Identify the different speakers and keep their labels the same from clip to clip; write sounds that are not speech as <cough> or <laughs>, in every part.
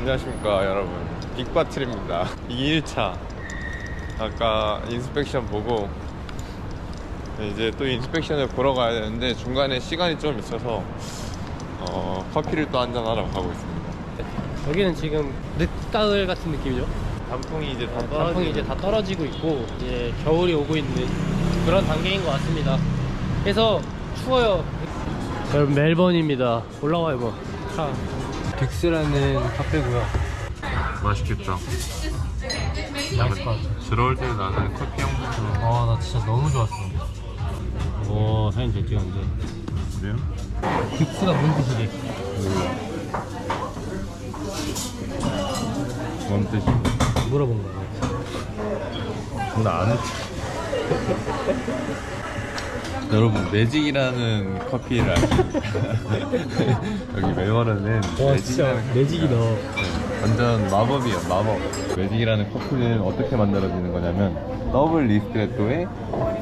Speaker 1: 안녕하십니까 여러분 빅바틀입니다 이게 1차 아까 인스펙션 보고 이제 또 인스펙션을 보러 가야 되는데 중간에 시간이 좀 있어서 어, 커피를 또 한잔 하러 가고 있습니다
Speaker 2: 여기는 지금 늦가을 같은 느낌이죠.
Speaker 1: 단풍이 이제 다 떨어지고
Speaker 2: 단풍이 이제 다 떨어지고 있고 이제 겨울이 오고 있는 그런 단계인 것 같습니다. 그래서 추워요. 여러분 멜번입니다. 올라와요 뭐. 차. 빅스라는 카페고요.
Speaker 1: 맛있겠다
Speaker 2: 맛있을 것 같아.
Speaker 1: 들어올 때 나는 커피 향부터
Speaker 2: 아, 나 진짜 너무 좋았어. 오, 사진 잘 찍었는데.
Speaker 1: 그래요?
Speaker 2: 빅스가 뭔 뜻이지?
Speaker 1: 뭔 뜻이?
Speaker 2: 물어본 거야.
Speaker 1: 나안 했지 여러분 매직이라는 커피를? <laughs> 여기 멜버른은 매직이라는
Speaker 2: 매직이다.
Speaker 1: 네, 완전 마법이에요 마법 매직이라는 커피는 어떻게 만들어지는 거냐면 더블 리스트레토에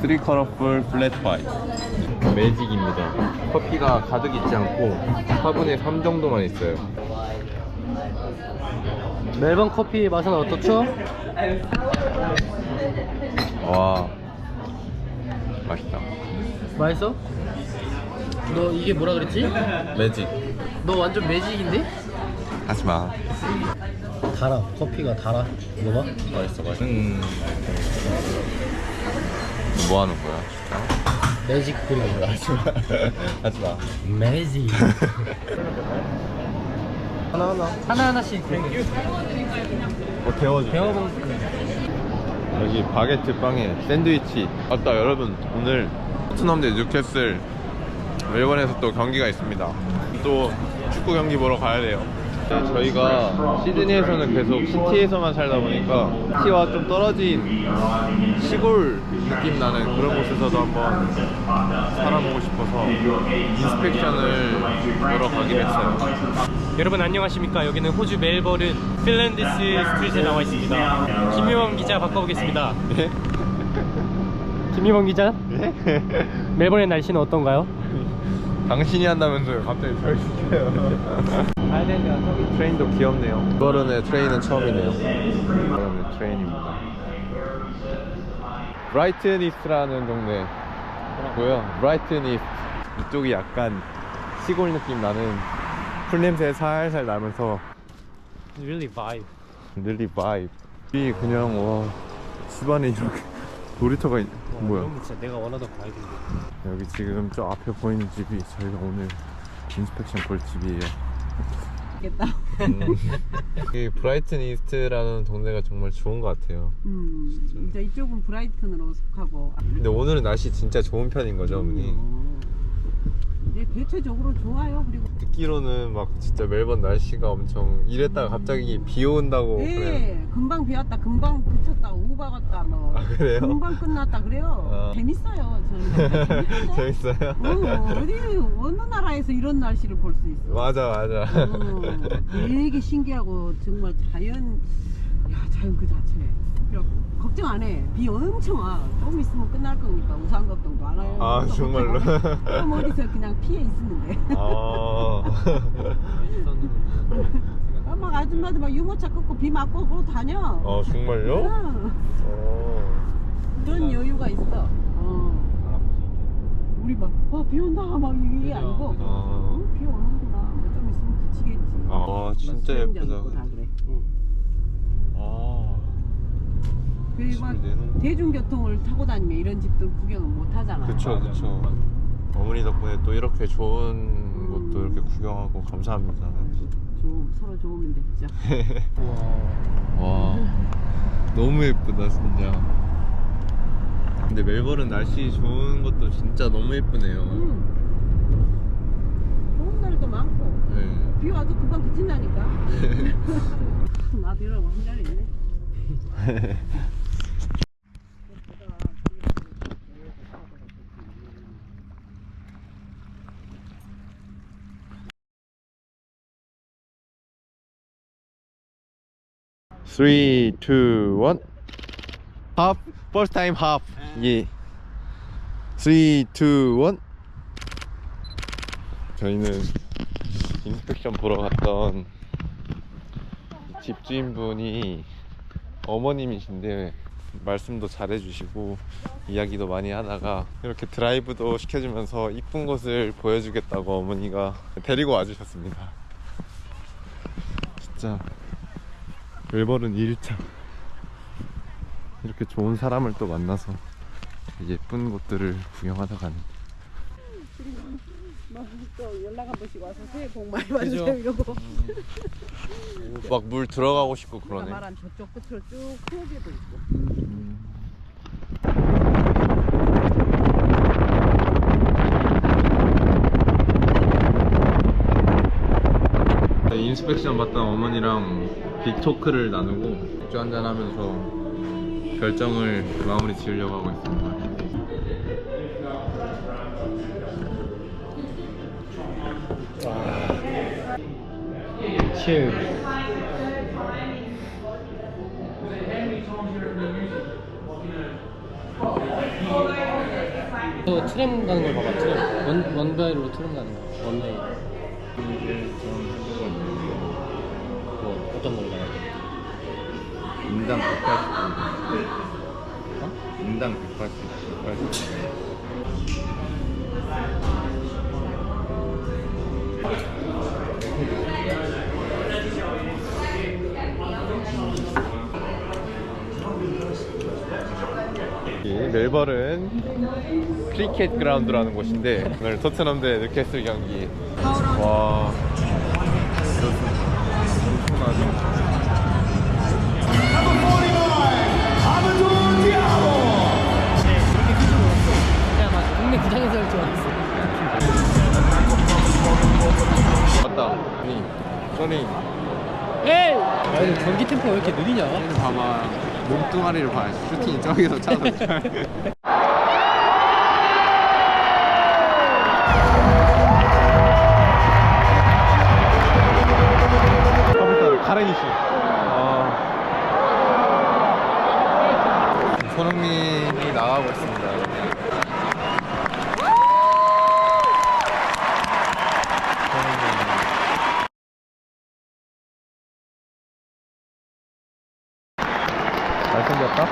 Speaker 1: 3 컬러풀 플랫 화이트 매직입니다 커피가 가득 있지 않고 4분의 3 정도만 있어요
Speaker 2: 멜번 커피 맛은 어떻죠?
Speaker 1: 와 맛있다
Speaker 2: 맛있어? 너 이게 뭐라 그랬지?
Speaker 1: 매직
Speaker 2: 너 완전 매직인데?
Speaker 1: 하지마
Speaker 2: 달아. 커피가 달아. 먹어?
Speaker 1: 맛있어 맛있어 음. 뭐 하는 거야?
Speaker 2: 매직 그리고 <laughs>
Speaker 1: 하지마 하지마
Speaker 2: 매직. <laughs>
Speaker 1: 하나하나
Speaker 2: 하나하나씩
Speaker 1: 뭐 데워줘
Speaker 2: 배워본
Speaker 1: 여기 바게트 빵에 샌드위치 맞다 여러분 오늘 토트넘 대 뉴캐슬. 멜번에서 또 경기가 있습니다. 또 축구 경기 보러 가야 돼요. 네, 저희가 시드니에서는 계속 시티에서만 살다 보니까 시티와 좀 떨어진 시골 느낌 나는 그런 곳에서도 한번 살아보고 싶어서 인스펙션을 보러 가기로 했어요.
Speaker 2: 여러분 안녕하십니까? 여기는 호주 멜버른 필랜디스 스트리트에 나와 있습니다. 김유범 기자 바꿔보겠습니다.
Speaker 1: 예?
Speaker 2: 김유범 기자?
Speaker 1: 예?
Speaker 2: 멜버른의 날씨는 어떤가요?
Speaker 1: 당신이 한다면서요. 갑자기 절 시켜요.
Speaker 2: 가야 되는데 저기
Speaker 1: 트레인도 귀엽네요. 이번에 트레인은 처음이네요. 이번에 트레인입니다. 브라이튼 이스트라는 동네 고요. 브라이튼 이스트. 이쪽이 약간 시골 느낌 나는 풀냄새 살살 나면서
Speaker 2: really vibe.
Speaker 1: 릴리 바이브 이 그냥 와 집안에 이렇게 놀이터가 있... 뭐야
Speaker 2: 이건 진짜 내가 원하던 바이브인데
Speaker 1: 여기 지금 저 앞에 보이는 집이 저희가 오늘 인스펙션 볼 집이에요.
Speaker 3: 겠다. <laughs>
Speaker 1: 이 브라이튼 이스트라는 동네가 정말 좋은 것 같아요.
Speaker 3: 음, 이제 이쪽은 브라이튼으로 속하고
Speaker 1: 근데 오늘은 날씨 진짜 좋은 편인 거죠, 어머니?
Speaker 3: 어, 이제 대체적으로 좋아요. 그리고
Speaker 1: 듣기로는 막 진짜 멜번 날씨가 엄청 이랬다가 갑자기 비 온다고 그래요.
Speaker 3: 예, 금방 비왔다, 금방 그쳤다, 우박았다 뭐.
Speaker 1: 아, 그래요?
Speaker 3: 금방 끝났다 그래요.
Speaker 1: 어.
Speaker 3: 재밌어요. 저는 재밌어요. <laughs>
Speaker 1: 재밌어요?
Speaker 3: 어, 어디 어느 나라에서 이런 날씨를 볼 수 있어?
Speaker 1: 맞아, 맞아.
Speaker 3: 어, 되게 신기하고 정말 자연, 야 자연 그 자체. 그래갖고 걱정 안 해. 비 엄청 와. 조금 있으면 끝날 거니까 우산 걱정도 안 해요.
Speaker 1: 아, 정말로?
Speaker 3: 그럼 어디서 그냥 피해 있으면 돼.
Speaker 1: 아.
Speaker 3: 아, 막 아줌마들 막 유모차 끊고 비 맞고 그러고 다녀.
Speaker 1: 어, 정말요?
Speaker 3: 응.
Speaker 1: 어.
Speaker 3: 그런 여유가 있어. 어. 우리 막, 어, 비 온다. 막 이게 아니고.
Speaker 1: 아.
Speaker 3: 어, 비 오는구나. 뭐좀 있으면 그치겠지.
Speaker 1: 아, 진짜
Speaker 3: 수영장
Speaker 1: 예쁘다.
Speaker 3: 있고 다 그래.
Speaker 1: 아.
Speaker 3: 그리고 막. 대중교통을 타고 다니면 이런 집들 구경을 못 하잖아.
Speaker 1: 그쵸 그쵸 어머니 덕분에 또 이렇게 좋은 곳도 이렇게 구경하고 감사합니다
Speaker 3: 좀 서로 좋으면 됐죠. <laughs>
Speaker 1: 와 너무 예쁘다 진짜 근데 멜버른 날씨 좋은 것도 진짜 너무 예쁘네요
Speaker 3: 음. 좋은 날도 많고
Speaker 1: 네.
Speaker 3: 비 와도 금방 그친다니까. <laughs> <laughs> 나도 이러고 한 자리 있네.
Speaker 1: Three, two, one. Half. First time half. 예. Three, two, one. 저희는 인스펙션 보러 갔던 집주인분이 어머님이신데 말씀도 잘해주시고 이야기도 많이 하다가 이렇게 드라이브도 시켜주면서 이쁜 곳을 보여주겠다고 어머니가 데리고 와주셨습니다. 진짜 웰버른 1차 이렇게 좋은 사람을 또 만나서 예쁜 곳들을 구경하다 가는.
Speaker 3: 또 연락 한 번씩 와서 새해 복 많이. 받으세요. 이러고
Speaker 1: 막 물 들어가고 싶고 그러네.
Speaker 3: 말한 저쪽 끝으로 쭉 크게도 있고.
Speaker 1: 네, 인스펙션 받던 어머니랑 빅토크를 나누고 맥주 한잔 하면서 결정을 마무리 지으려고 하고 있습니다.
Speaker 2: 칠. 또 트램 가는 걸 원, 원바이로 트램 가는 거 원웨이 뭐 어떤 건가요?
Speaker 1: 인당 180. 어? 인당 180. 180. 이 멜버른 크리켓 그라운드라는 곳인데 오늘 토트넘 대 뉴캐슬 경기 와 그렇습니다 맞다
Speaker 2: 아니 경기 템포 왜 이렇게 느리냐?
Speaker 1: 봐봐 몸뚱아리를 봐 슈팅이 저기서 차서 컴퓨터를 가랭이 씨 아... 손흥민이 나가고 있습니다 손흥민 잘생겼다?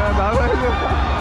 Speaker 1: 야, 나가야 돼.